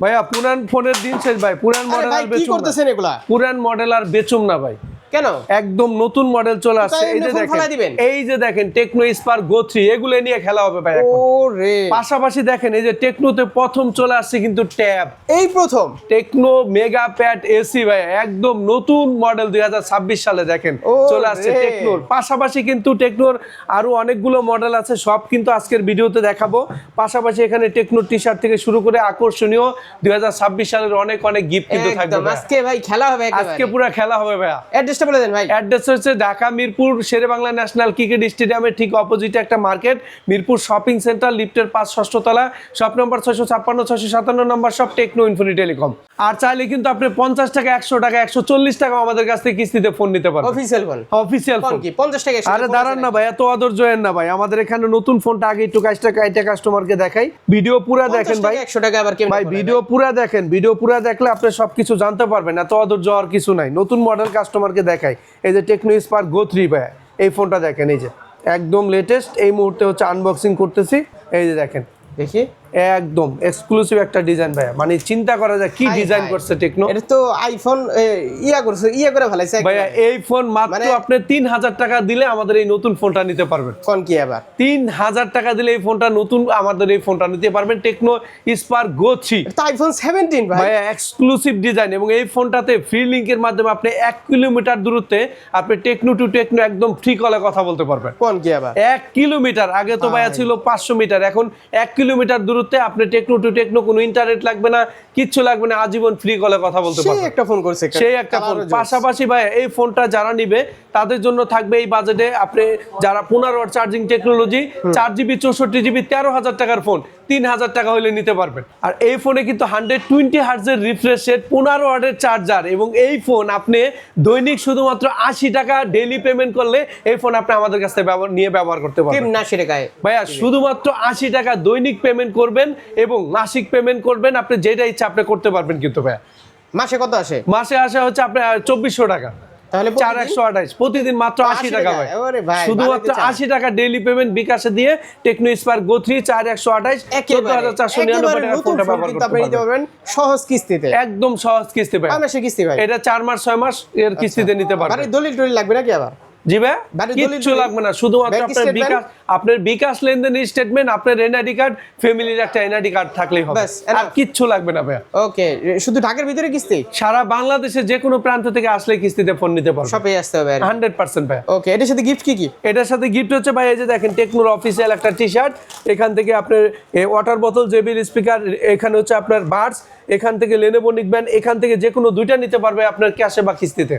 ভাইয়া পুরান ফোনের দিন শেষ ভাই। পুরান মডেল আর বেচুম না। পুরান মডেল আর বেচুম না ভাই। কেন? একদম নতুন মডেল চলে আসছে। এই যে? দেখেন এই যে দেখেন টেকনো স্পার এগুলো নিয়ে খেলা হবে ভাই এখন। ও রে পাশাপাশি দেখেন এই যে টেকনোতে প্রথম চলে আসছে কিন্তু ট্যাব এই প্রথম? টেকনো মেগা প্যাড এসি ভাই একদম নতুন মডেল দুই সালে দেখেন চলে আসছে টেকনোর পাশাপাশি কিন্তু টেকনোর আরও অনেকগুলো মডেল আছে সব কিন্তু আজকের ভিডিওতে দেখাবো। পাশাপাশি এখানে টেকনো টি শার্ট থেকে শুরু করে আকর্ষণীয় দুই হাজার ছাব্বিশ সালের অনেক অনেক গিফট কিন্তু থাকবে আজকে ভাই খেলা হবে আজকে পুরো খেলা হবে ভাইয়া। অ্যাড্রেসটা বলে দেন ভাই। অ্যাড্রেস হচ্ছে ঢাকা মিরপুর শেরে বাংলা ন্যাশনাল ক্রিকেট স্টেডিয়ামের ঠিক অপোজিটে একটা মার্কেট মিরপুর শপিং সেন্টার লিফটের পাঁচ ষষ্ঠতলা শপ নম্বর ছয়শো ছাপ্পান্ন ছয়শো সাতান্ন নম্বর সব টেকনো ইনফিনি টেলিকম। আর চাইলে কিন্তু আপনি পঞ্চাশ টাকা একশো টাকা একশো চল্লিশ টাকা আমাদের কাছ থেকে কিস্তিতে ফোন নিতে পারবেন। অফিসিয়াল ফোন অফিসিয়াল ফোন কি? 50 টাকা আরে দাঁড়ান না ভাই এত অধৈর্য হেন না ভাই। আমাদের এখানে নতুন ফোনটা আগে একটু কাজটা কাইটা কাস্টমারকে দেখাই। ভিডিও পুরো দেখেন ভাই। একশো 100 টাকা আবার ভাই ভিডিও পুরা দেখেন। ভিডিও পুরা দেখলে আপনি সবকিছু জানতে পারবেন। এত আদর হওয়ার কিছু নাই। নতুন মডেল কাস্টমারকে দেখাই। এই যে টেকনো স্পার্ক গো থ্রি ভাইয়া এই ফোনটা দেখেন, এই যে। একদম লেটেস্ট এই মুহূর্তে হচ্ছে আনবক্সিং করতেছি। এই যে দেখেন। দেখি। একদম এক্সক্লুসিভ একটা ডিজাইন ভাই মানে চিন্তা করা যায় কি ডিজাইন করছে টেকনো এটা তো আইফোন ইয়া করছে ইয়া করে ফেলাইছে ভাইয়া এই ফোন মাত্র মানে- আপনি তিন হাজার টাকা দিলে আমাদের এই নতুন ফোনটা নিতে পারবেন। কোন কি আবার? তিন হাজার টাকা দিলে এই ফোনটা নতুন আমাদের এই ফোনটা নিতে পারবেন টেকনো স্পার্ক গো থ্রি এটা আইফোন 17 ভাই। ভাইয়া এক্সক্লুসিভ ডিজাইন এবং এই ফোনটাতে ফ্রি লিংকের মাধ্যমে আপনি এক কিলোমিটার দূরত্বে আপনি টেকনো টু টেকনো একদম ফ্রি কলে কথা বলতে পারবেন। কোন কি আবার? এক কিলোমিটার আগে তো ভাইয়া ছিল পাঁচশো মিটার এখন এক কিলোমিটার দূরত্বে আপনি টেকনো টু টেকনো কোনো ইন্টারনেট লাগবে না কিচ্ছু লাগবে না আজীবন ফ্রি কলে কথা বলতে সেই পারবেন। একটা ফোন করছে সেই একটা ফোন পাশাপাশি ভাই এই ফোনটা যারা নিবে তাদের জন্য থাকবে এই বাজেটে আপনি যারা পনেরো চার্জিং টেকনোলজি চার জিবি চৌষট্টি জিবি তেরো হাজার টাকার ফোন তিন হাজার টাকা হলে নিতে পারবেন। আর এই ফোনে কিন্তু হান্ড্রেড টোয়েন্টি হার্জের রিফ্রেশ রেট পনেরো ওয়ার্ডের চার্জার এবং এই ফোন আপনি দৈনিক শুধুমাত্র আশি টাকা ডেইলি পেমেন্ট করলে এই ফোন আপনি আমাদের কাছ থেকে নিয়ে ব্যবহার করতে পারবেন। ভাইয়া শুধুমাত্র আশি টাকা দৈনিক পেমেন্ট করবেন এবং মাসিক পেমেন্ট করবেন আপনি যেটা ইচ্ছা আপনি করতে পারবেন কিন্তু ভাইয়া। মাসে কত আসে? মাসে আসা হচ্ছে আপনার চব্বিশশো টাকা। তাহলে চার প্রতিদিন? একশো আঠাইশ প্রতিদিন মাত্র আশি টাকা ভাই, শুধুমাত্র আশি টাকা ডেইলি পেমেন্ট বিকাশে দিয়ে টেকনো স্পার গো থ্রি চার একশো আঠাইশ চোদ্দ হাজার চারশো নিরানব্বই টাকা ফোনটা ব্যবহার করতে পারবেন। পারবেন সহজ কিস্তিতে। একদম সহজ কিস্তি পাই কিস্তি পাই এটা চার মাস ছয় মাস এর কিস্তিতে নিতে পারবেন। দলিল টলিল লাগবে নাকি আবার? জি ভাই কিচ্ছু লাগবে না। শুধুমাত্র আপনার বিকাশ আপনার বিকাশ লেনদেনের স্টেটমেন্ট আপনার এনআইডি কার্ড ফ্যামিলির একটা এনআইডি কার্ড থাকলেই হবে। আর কিচ্ছু লাগবে না ভাইয়া। ওকে শুধু ঢাকার ভিতরে কিস্তি? সারা বাংলাদেশে যে কোনো প্রান্ত থেকে আসলে কিস্তিতে ফোন নিতে পারবেন শপে আসতে হবে হান্ড্রেড পার্সেন্ট ভাইয়া। ওকে এটার সাথে গিফট কি কি? এটার সাথে গিফট হচ্ছে ভাই এই যে দেখেন টেকনোর অফিসিয়াল একটা টি শার্ট এখান থেকে আপনার ওয়াটার বোতল জেবির স্পিকার এখানে হচ্ছে আপনার বার্ডস এখান থেকে লেনেবো নিকবেন এখান থেকে যে কোনো দুইটা নিতে পারবে আপনার ক্যাশে বা কিস্তিতে।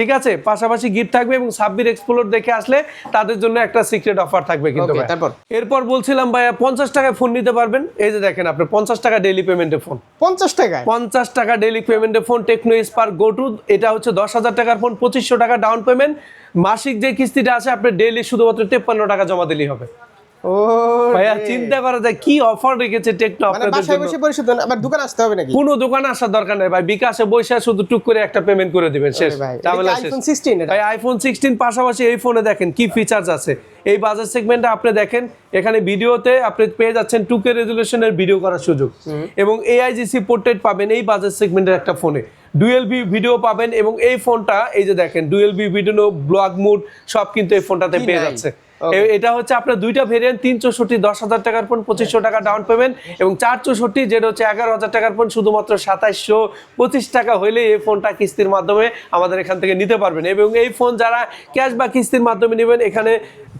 ঠিক আছে? পাশাপাশি গিফট থাকবে এবং সাব্বির এক্সপ্লোর দেখে আসলে তাদের জন্য একটা সিক্রেট অফার থাকবে। কিন্তু তারপর? এরপর বলছিলাম ভাইয়া পঞ্চাশ টাকায় ফোন নিতে পারবেন। এই যে দেখেন আপনি পঞ্চাশ টাকা ডেলি পেমেন্টে ফোন পঞ্চাশ টাকা পঞ্চাশ টাকা ডেলি পেমেন্টে phone Tecno Spark Go two এটা হচ্ছে দশ হাজার টাকার ফোন পঁচিশশো টাকা ডাউন পেমেন্ট মাসিক যে কিস্তিটা আছে আপনি ডেলি শুধুমাত্র তেপ্পান্ন টাকা জমা দিলেই হবে। ও ভাইয়া চিন্তা করা যায় কি অফার রেখেছে টেকনো মানে আপনাদের জন্য? বসে পরিশোধ আবার দোকান আসতে হবে নাকি? কোনো দোকানে আসার দরকার নেই ভাই বিকাশে শুধু টুক করে একটা পেমেন্ট করে দিবেন শেষ। ভাই, 16 আইফোন সিক্সটিন পাশাপাশি এই ফোনে দেখেন কি ফিচার্স আছে। এই বাজার সেগমেন্টে আপনি দেখেন এখানে ভিডিওতে আপনি পেয়ে যাচ্ছেন টু কে রেজুলেশনের ভিডিও করার সুযোগ। এবং এআইজিসি পোর্ট্রেট পাবেন এই বাজার সেগমেন্টের একটা ফোনে ডুয়েল বি ভিডিও পাবেন এবং এই ফোনটা এই যে দেখেন dual B video vlog mode সব কিন্তু এই ফোনটাতে পেয়ে যাচ্ছে। এটা হচ্ছে আপনার দুইটা ভেরিয়েন্ট তিন চৌষট্টি দশ হাজার টাকার ফোন পঁচিশশো টাকা ডাউন পেমেন্ট এবং চার চৌষট্টি যেটা হচ্ছে এগারো হাজার টাকার ফোন শুধুমাত্র সাতাইশশো পঁচিশ টাকা হলে এই ফোনটা কিস্তির মাধ্যমে আমাদের এখান থেকে নিতে পারবেন। এবং এই ফোন যারা ক্যাশ বা কিস্তির মাধ্যমে নেবেন এখানে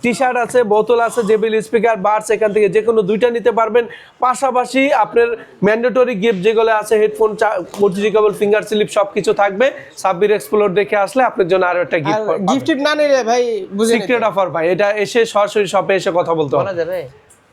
টি শার্ট আছে বোতল আছে জেবিল স্পিকার বার্স এখান থেকে যে কোনো দুইটা নিতে পারবেন। পাশাপাশি আপনার ম্যান্ডেটরি গিফট যেগুলো আছে হেডফোন মর্টিজিকেবল ফিঙ্গার স্লিপ সব কিছু থাকবে। সাব্বির এক্সপ্লোর দেখে আসলে আপনার জন্য আরও একটা গিফট গিফট না নিলে ভাই সিক্রেট অফার ভাই এটা এসে সরাসরি শপে এসে কথা বলতে বলা যাবে?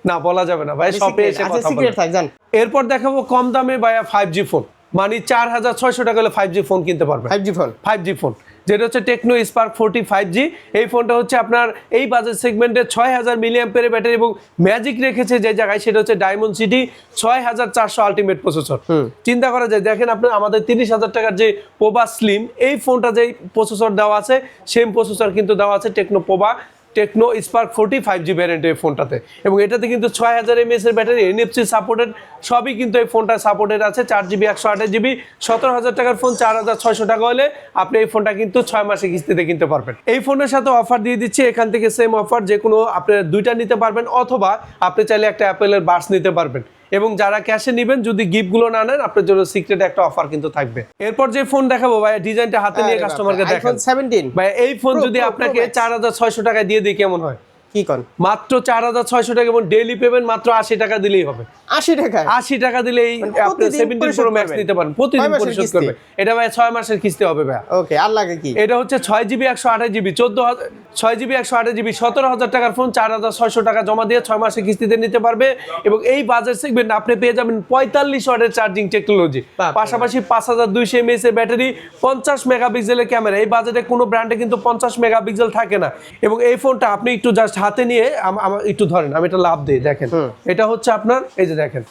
না বলা যাবে না ভাই শপে এসে আচ্ছা কথা বলতে থাক জান। এরপর দেখাবো কম দামে ভাইয়া ফাইভ জি ফোন মানে চার হাজার ছয়শো টাকা হলে ফাইভ জি ফোন কিনতে পারবে। 5G phone five G phone যেটা হচ্ছে Tecno Spark forty five G এই ফোনটা হচ্ছে আপনার এই বাজেট সেগমেন্টে ছয় হাজার মিলিয়াম পেরে ব্যাটারি এবং ম্যাজিক রেখেছে যে জায়গায় সেটা হচ্ছে ডায়মন্ড সিটি ছয় হাজার চারশো আলটিমেট প্রসেসর চিন্তা করা যায় দেখেন আপনার আমাদের তিরিশ হাজার টাকার যে পোবা স্লিম এই ফোনটা যেই প্রসেসর দেওয়া আছে সেম প্রসেসর কিন্তু দেওয়া আছে Tecno Pova Tecno Spark forty five G variant এই ফোনটাতে। এবং এটাতে কিন্তু ছয় হাজার এমএস এর ব্যাটারি এনএফসি সাপোর্টেড সবই কিন্তু এই ফোনটা সাপোর্টেড আছে। চার জিবি একশো আঠাশ জিবি সতেরো হাজার টাকার ফোন চার হাজার ছয়শো টাকা হলে আপনি এই ফোনটা কিন্তু ছয় মাসে কিস্তিতে কিনতে পারবেন। এই ফোনের সাথে অফার দিয়ে দিচ্ছি, এখান থেকে সেম অফার যে কোনো আপনি দুইটা নিতে পারবেন, অথবা আপনি চাইলে একটা অ্যাপেলের বাস নিতে পারবেন। এবং যারা ক্যাশে নেবেন যদি গিফটগুলো না নেন আপনার জন্য সিক্রেট একটা অফার কিন্তু থাকবে। এরপর যে ফোন দেখাবো ভাই ডিজাইনটা হাতে নিয়ে কাস্টমারকে দেখেন। আইফোন সেভেন্টিন ভাই এই ফোন যদি আপনাকে Max। চার হাজার ছয়শো টাকা দিয়ে দিই কেমন হয়? কি কন? মাত্র চার হাজার ছয়শো টাকা এবং ডেইলি পেমেন্ট মাত্র আশি টাকা দিলেই হবে। আশি টাকায় আশি টাকা দিলেই মানে আপনি সেভেন্টিন প্রো ম্যাক্স নিতে পারেন। প্রতিদিন পরিশোধ করবে। এটা ভাই ছয় মাসের কিস্তি হবে ভাই ওকে আর লাগে কি? এটা হচ্ছে ছয় জিবি একশো আঠাশ জিবি চোদ্দ হাজার ছয় জিবি একশো আঠাশ জিবি সতেরো হাজার টাকার ফোন চার হাজার ছয়শো টাকা জমা দিয়ে ছয় মাসে কিস্তিতে নিতে পারবে। এবং এই বাজার সেগমেন্ট আপনি পেয়ে যাবেন পঁয়তাল্লিশ ওয়াটের চার্জিং টেকনোলজি পাশাপাশি পাঁচ হাজার দুইশো এমএস এর ব্যাটারি পঞ্চাশ মেগাপিক্সেলের ক্যামেরা এই বাজেটে কোনো ব্র্যান্ডে কিন্তু পঞ্চাশ মেগাপিক্সেল থাকে না। এবং এই ফোনটা আপনি একটু জাস্ট হাতে নিয়ে আম- আমার একটু ধরেন আমি এটা লাভ দিই দেখেন। এটা হচ্ছে আপনার এই যে দেখেন।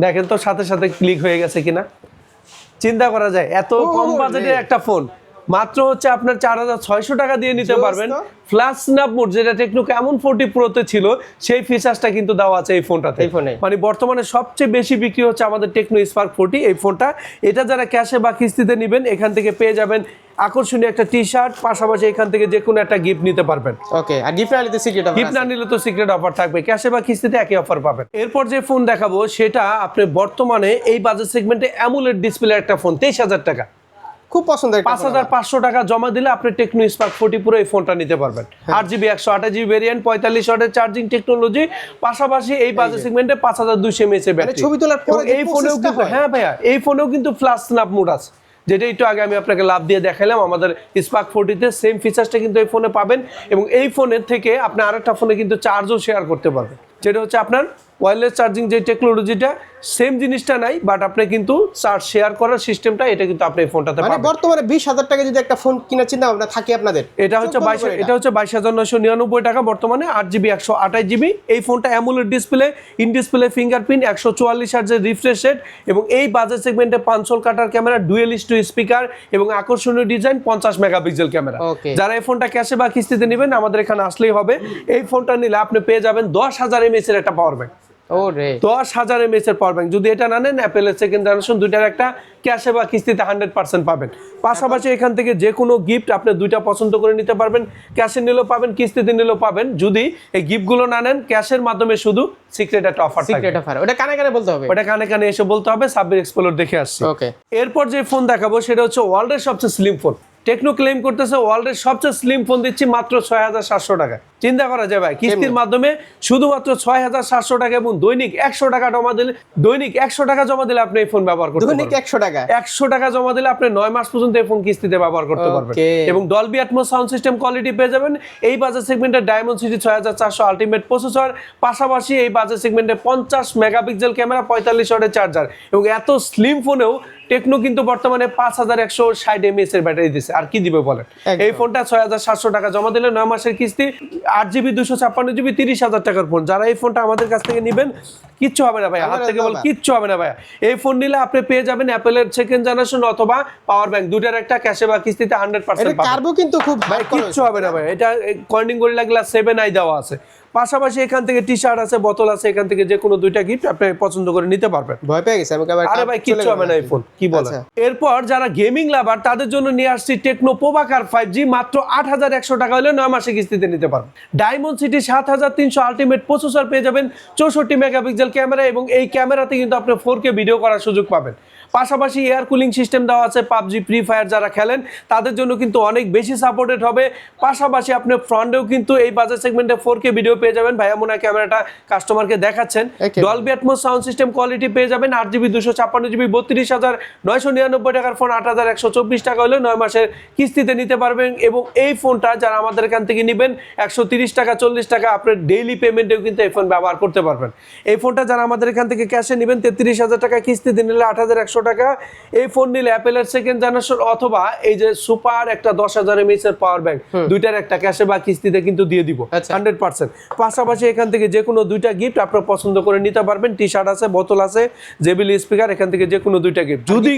দেখেন তো সাথে সাথে ক্লিক হয়ে গেছে কিনা। চিন্তা করা যায় এত কম। বাজেটের একটা ফোন মাত্র হচ্ছে আপনার চার হাজার ছয়শো টাকা দিয়ে নিতে পারবেন। তো। ফ্ল্যাশ স্ন্যাপ মোড যেটা টেকনো কেমন ফোর্টি প্রোতে ছিল সেই ফিচার্সটা কিন্তু দেওয়া আছে এই ফোনটাতে। এই ফোনে। মানে বর্তমানে সবচেয়ে বেশি বিক্রি হচ্ছে আমাদের টেকনো স্পার্ক ফোর্টি এই ফোনটা। এটা যারা ক্যাশে বা কিস্তিতে নেবেন এখান থেকে পেয়ে যাবেন আকর্ষণীয় একটা টি শার্ট পাশাপাশি এখান থেকে যে কোনো একটা গিফট নিতে পারবেন। ওকে আর গিফট আলিতে সিক্রেট গিফট না নিলে তো সিক্রেট অফার থাকবে। ক্যাশে বা কিস্তিতে একই অফার পাবেন। এরপর যে ফোন দেখাবো সেটা আপনি বর্তমানে এই বাজার সেগমেন্টে অ্যামুলেট ডিসপ্লে একটা ফোন তেইশ হাজার টাকা। খুব পছন্দের পাঁচ হাজার পাঁচশো টাকা জমা দিলে আপনি টেকনো স্পার্ক ফোর্টি পুরো এই ফোনটা নিতে পারবেন। হ্যাঁ। আট জিবি একশো আঠাশ জিবি ভেরিয়েন্ট পঁয়তাল্লিশ ওয়াটের চার্জিং টেকনোলজি পাশাপাশি এই বাজার সেগমেন্টে পাঁচ হাজার দুইশো এমএস এর ব্যাটারি মানে ছবি তোলার পরে এই ফোনেও কিন্তু হ্যাঁ। ভাইয়া এই ফোনেও কিন্তু ফ্লাশ স্ন্যাপ মোড আছে। যেটা একটু আগে আমি আপনাকে লাভ দিয়ে দেখালাম আমাদের স্পার্ক ফোর্টিতে সেম ফিচার্সটা কিন্তু এই ফোনে পাবেন এবং এই ফোনের থেকে আপনি আরেকটা ফোনে কিন্তু চার্জও শেয়ার করতে পারবেন। যেটা হচ্ছে আপনার ওয়্যারলেস চার্জিং যে টেকনোলজিটা সেম জিনিসটা নাই বাট আপনি কিন্তু চার্জ শেয়ার করার সিস্টেমটা এটা কিন্তু আপনি ফোনটাতে মানে বর্তমানে বিশ হাজার টাকা যদি একটা ফোন কিনার চিন্তা ভাবনা থাকে আপনাদের এটা হচ্ছে বাইশ এটা হচ্ছে বাইশ হাজার নয়শো নিরানব্বই টাকা বর্তমানে আট জিবি একশো আঠাশ জিবি এই ফোনটা AMOLED display in display fingerprint একশো চুয়াল্লিশ হার্জের রিফ্রেশ রেট এবং এই বাজেট সেগমেন্টে পাঁচশোল কাটার ক্যামেরা ডুয়েল টু স্পিকার এবং আকর্ষণীয় ডিজাইন পঞ্চাশ মেগাপিক্সেল ক্যামেরা যারা এই ফোনটা ক্যাশে বা কিস্তিতে নেবেন আমাদের এখানে আসলেই হবে। এই ফোনটা নিলে আপনি পেয়ে যাবেন দশ হাজার এমএস এর একটা পাওয়ার ব্যাংক দশ হাজার এমএস এর পাওয়ার ব্যাংক যদি এটা না নেন অ্যাপেলের সেকেন্ড জেনারেশন দুইটার একটা ক্যাশে বা কিস্তিতে হান্ড্রেড পার্সেন্ট পাবেন। পাশাপাশি এখান থেকে যে কোনো গিফট আপনি দুইটা পছন্দ করে নিতে পারবেন। ক্যাশে নিলেও পাবেন কিস্তিতে নিলেও পাবেন। যদি এই গিফটগুলো না নেন ক্যাশের মাধ্যমে শুধু সিক্রেট একটা অফার সিক্রেট অফার ওটা কানে কানে বলতে হবে। ওটা কানে কানে এসে বলতে হবে সাব্বির এক্সপ্লোর দেখে আসছি। ওকে এরপর যে ফোন দেখাবো সেটা হচ্ছে ওয়ার্ল্ডের সবচেয়ে স্লিম ফোন টেকনো ক্লেম করতেছে ওয়ার্ল্ডের সবচেয়ে স্লিম ফোন দিচ্ছি মাত্র ছয় হাজার সাতশো টাকা চিন্তা করা যায় ভাই কিস্তির মাধ্যমে শুধুমাত্র ছয় হাজার সাতশো টাকা এবং দৈনিক একশো টাকা জমা দিলে দৈনিক একশো টাকা জমা দিলে আপনি এই ফোন ব্যবহার করতে দৈনিক একশো টাকা? একশো টাকা জমা দিলে আপনি নয় মাস পর্যন্ত এই ফোন কিস্তিতে ব্যবহার করতে পারবেন। এবং Dolby Atmos sound system quality পেয়ে যাবেন। এই বাজার সেগমেন্টের ডায়মন্ড সিটি ছয় হাজার চারশো আলটিমেট প্রসেসর পাশাপাশি এই বাজার সেগমেন্টে পঞ্চাশ মেগাপিক্সেল ক্যামেরা পঁয়তাল্লিশ ওয়াটের চার্জার এবং এত স্লিম ফোনেও টেকনো কিন্তু বর্তমানে পাঁচ হাজার একশো ষাট এমএস এর ব্যাটারি দিচ্ছে আর কি দিবে বলেন? এই ফোনটা ছয় হাজার সাতশো টাকা জমা দিলে নয় মাসের কিস্তি আট জিবি দুশো ছাপ্পান্ন জিবি তিরিশ হাজার টাকার ফোন। যারা এই ফোনটা আমাদের কাছ থেকে নেবেন কিচ্ছু হবে না ভাই হাত থেকে বল কিচ্ছু হবে না ভাই এই ফোন নিলে আপনি পেয়ে যাবেন অ্যাপেলের সেকেন্ড জেনারেশন অথবা পাওয়ার ব্যাংক দুটার একটা ক্যাশে বা কিস্তিতে হান্ড্রেড পার্সেন্ট কিন্তু খুব ভাই কিচ্ছু হবে না ভাই এটা Corning Gorilla Glass seven I দেওয়া আছে। পাশাপাশি এখান থেকে টি শার্ট আছে বোতল আছে এখান থেকে যে কোনো দুইটা গিফট আপনি পছন্দ করে নিতে পারবেন। ভয় পেয়ে গেছে আরে ভাই কিচ্ছু হবে না এই ফোন কি বলেন? আচ্ছা। এরপর যারা গেমিং লাভার তাদের জন্য নিয়ে আসছি টেকনো পোবাকার ফাইভ জি মাত্র আট হাজার একশো টাকা হলে নয় মাসে কিস্তিতে নিতে পারবেন। ডায়মন্ড সিটি সাত হাজার তিনশো আলটিমেট প্রসেসর পেয়ে যাবেন চৌষট্টি মেগাপিক্সেল ক্যামেরা এবং এই ক্যামেরাতে কিন্তু আপনি ফোর কে ভিডিও করার সুযোগ পাবেন। পাশাপাশি এয়ার কুলিং সিস্টেম দেওয়া আছে পাবজি ফ্রি ফায়ার যারা খেলেন তাদের জন্য কিন্তু অনেক বেশি সাপোর্টেড হবে। পাশাপাশি আপনি ফ্রন্টেও কিন্তু এই বাজার সেগমেন্টে ফোর কে ভিডিও পেয়ে যাবেন। ভাইয়া মনে ক্যামেরাটা কাস্টমারকে দেখাচ্ছেন। Dolby Atmos sound system quality পেয়ে যাবেন। আট জিবি দুশো ছাপ্পান্ন জিবি বত্রিশ হাজার নয়শো নিরানব্বই টাকার ফোন আট হাজার একশো চব্বিশ টাকা হলে নয় মাসের কিস্তিতে নিতে পারবেন। এবং এই ফোনটা যারা আমাদের এখান থেকে নেবেন একশো তিরিশ টাকা চল্লিশ টাকা আপনার ডেইলি পেমেন্টেও কিন্তু এই ফোন ব্যবহার করতে পারবেন। এই ফোনটা যারা আমাদের এখান থেকে ক্যাশে নেবেন তেত্রিশ হাজার টাকা কিস্তিতে নিলে আট হাজার একশো টাকা। এই ফোন নিলে অ্যাপেলের সেকেন্ড জেনারেশন অথবা এই যে সুপার একটা দশ হাজার এমএস এর পাওয়ার ব্যাংক দুইটার একটা ক্যাশে বা কিস্তিতে কিন্তু দিয়ে দিব আচ্ছা। হান্ড্রেড পার্সেন্ট পাশাপাশি এখান থেকে যে কোনো দুইটা গিফট আপনার পছন্দ করে নিতে পারবেন। টি শার্ট আছে বোতল আছে জেবিলি স্পিকার এখান থেকে যে কোনো দুইটা গিফট যদি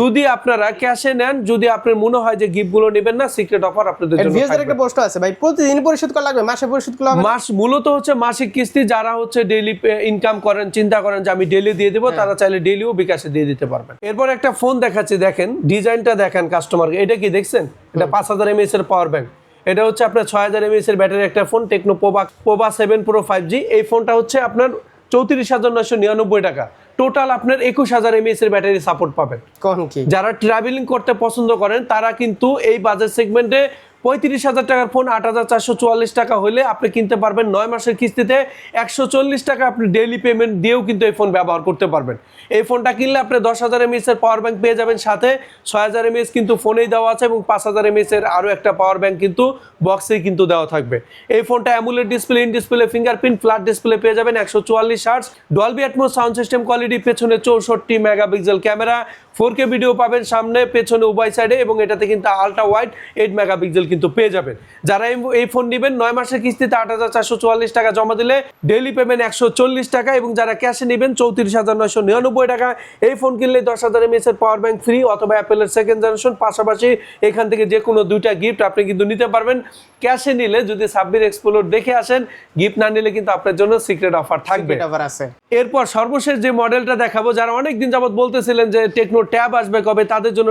যদি আপনারা ক্যাশে নেন যদি আপনার মনে হয় যে গিফটগুলো নেবেন না সিক্রেট অফার আপনাদের জন্য একটা পোস্ট আছে ভাই প্রতিদিন পরিশোধ করা লাগবে? মাসে পরিশোধ করা মাস মূলত হচ্ছে মাসিক কিস্তি যারা হচ্ছে ডেইলি ইনকাম করেন চিন্তা করেন যে আমি ডেইলি দিয়ে দেবো তারা চাইলে ডেইলিও বিকাশে দিয়ে দিতে পারবেন। এরপর একটা ফোন দেখাচ্ছি দেখেন ডিজাইনটা দেখেন কাস্টমারকে এটা কি দেখছেন? এটা পাঁচ হাজার এমএস এর পাওয়ার ব্যাংক এটা হচ্ছে আপনার ছয় হাজার এমএস এর ব্যাটারি একটা phone Tecno Pova Pova seven Pro five G এই ফোনটা হচ্ছে আপনার চৌত্রিশ হাজার নয়শো নিরানব্বই টাকা। টোটাল আপনার একুশ হাজার এমএস এর ব্যাটারি সাপোর্ট পাবেন কি? যারা ট্রাভেলিং করতে পছন্দ করেন তারা কিন্তু এই বাজার সেগমেন্টে পঁয়ত্রিশ হাজার টাকার ফোন, আট হাজার চারশো চুয়াল্লিশ টাকা হলে আপনি কিনতে পারবেন নয় মাসের কিস্তিতে একশো চল্লিশ টাকা আপনি ডেইলি পেমেন্ট দিয়েও কিন্তু এই ফোন ব্যবহার করতে পারবেন। এই ফোনটা কিনলে আপনি দশ হাজার এমএস এর পাওয়ার ব্যাংক পেয়ে যাবেন সাথে। ছয় হাজার এমএস কিন্তু ফোনেই দেওয়া আছে এবং পাঁচ হাজার এমএস এর আরও একটা পাওয়ার ব্যাংক কিন্তু বক্সেই কিন্তু দেওয়া থাকবে। এই ফোনটা AMOLED display in display fingerprint flat display পেয়ে যাবেন একশো চুয়াল্লিশ hertz Dolby Atmos sound system quality পেছনে চৌষট্টি megapixel camera four K video পাবেন সামনে, পেছনে উভয় সাইডে এবং এটাতে কিন্তু আলট্রা ওয়াইড এইট মেগাপিক্সেল কিন্তু পেয়ে যাবেন। যারা এই- ফোন নেবেন নয় মাসের কিস্তিতে আট হাজার চারশো চুয়াল্লিশ টাকা জমা দিলে ডেইলি পেমেন্ট একশো চল্লিশ টাকা এবং যারা ক্যাশে নেবেন চৌত্রিশ হাজার নয়শো নিরানব্বই টাকা। এই ফোন কিনলে দশ হাজার এমএস এর পাওয়ার ব্যাংক ফ্রি অথবা অ্যাপেলের সেকেন্ড জেনারেশন পাশাপাশি এখান থেকে যে কোনো দুইটা গিফট আপনি কিন্তু নিতে পারবেন। ক্যাশে নিলে যদি সাব্বির এক্সপ্লোর দেখে আসেন গিফট না নিলে কিন্তু আপনার জন্য সিক্রেট অফার থাকবে। এরপর সর্বশেষ যে মডেলটা দেখাবো যারা অনেক দিন যাবত বলতেছিলেন যে টেকনো ট্যাব আসবে কবে তাদের জন্য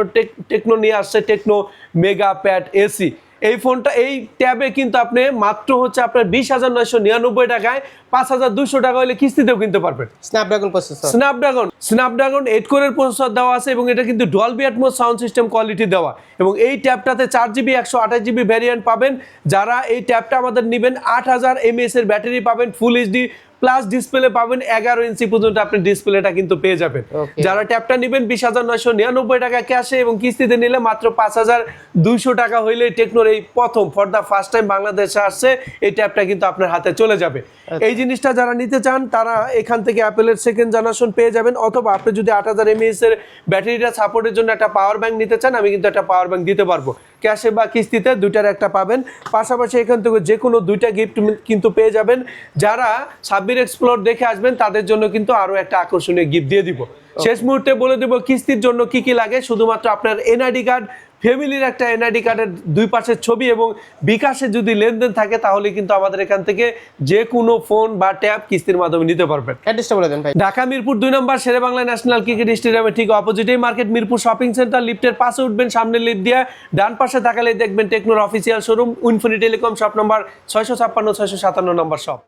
টেকনো নিয়ে আসছে টেকনো মেগা প্যাড এসি এই ফোনটা এই ট্যাবে কিন্তু আপনি মাত্র হচ্ছে আপনার বিশ হাজার নয়শো নিরানব্বই টাকায় পাঁচ হাজার দুশো টাকা হলে কিস্তিতেও কিনতে পারবেন। Snapdragon processor Snapdragon Snapdragon eight কোরের প্রসেসর দেওয়া আছে এবং এটা কিন্তু Dolby Atmos sound system quality দেওয়া। এবং এই ট্যাবটাতে চার জিবি একশো আঠাশ জিবি ভ্যারিয়েন্ট পাবেন। যারা এই ট্যাবটা আমাদের নেবেন আট হাজার এমএস এর ব্যাটারি পাবেন ফুল এইচডি প্লাস ডিসপ্লে পাবেন এগারো ইঞ্চি পর্যন্ত আপনি ডিসপ্লেটা কিন্তু পেয়ে যাবেন. যারা ট্যাবটা নেবেন বিশ হাজার নয়শো নিরানব্বই টাকা ক্যাশে এবং কিস্তিতে নিলে মাত্র পাঁচ হাজার দুইশো টাকা হইলে টেকনোর এই প্রথম ফর দ্য ফার্স্ট টাইম বাংলাদেশে আসছে এই ট্যাবটা কিন্তু আপনার হাতে চলে যাবে। এই জিনিসটা যারা নিতে চান তারা এখান থেকে অ্যাপেলের সেকেন্ড জেনারেশন পেয়ে যাবেন অথবা আপনি যদি আট হাজার এমএএস এর ব্যাটারিটা সাপোর্টের জন্য একটা পাওয়ার ব্যাংক নিতে চান আমি কিন্তু একটা পাওয়ার ব্যাংক দিতে পারব। ক্যাশে বা কিস্তিতে দুইটার একটা পাবেন। পাশাপাশি এখান থেকে যে কোনো দুইটা গিফট কিন্তু পেয়ে যাবেন। যারা সাব্বির এক্সপ্লোর দেখে আসবেন তাদের জন্য কিন্তু আরও একটা আকর্ষণীয় গিফট দিয়ে দিব। শেষ মুহূর্তে বলে দেব কিস্তির জন্য কি কি লাগে? শুধুমাত্র আপনার এনআইডি কার্ড ফ্যামিলির একটা এনআইডি কার্ডের দুই পাশের ছবি এবং বিকাশে যদি লেনদেন থাকে তাহলে কিন্তু আমাদের এখান থেকে যে কোনো ফোন বা ট্যাব কিস্তির মাধ্যমে নিতে পারবেন। অ্যাড্রেসটা বলে দেন ভাই। ঢাকা মিরপুর দুই number Shere Bangla national cricket স্টেডিয়ামের ঠিক অপোজিটে মার্কেট মিরপুর শপিং সেন্টার লিফটের পাশে উঠবেন সামনে লিফট দিয়ে ডান পাশে তাকালে দেখবেন টেকনোর অফিসিয়াল শোরুম উইনফিনি টেলিকম শপ নম্বর ছয়শো ছাপ্পান্ন ছয়শো সাতান্ন নম্বর শপ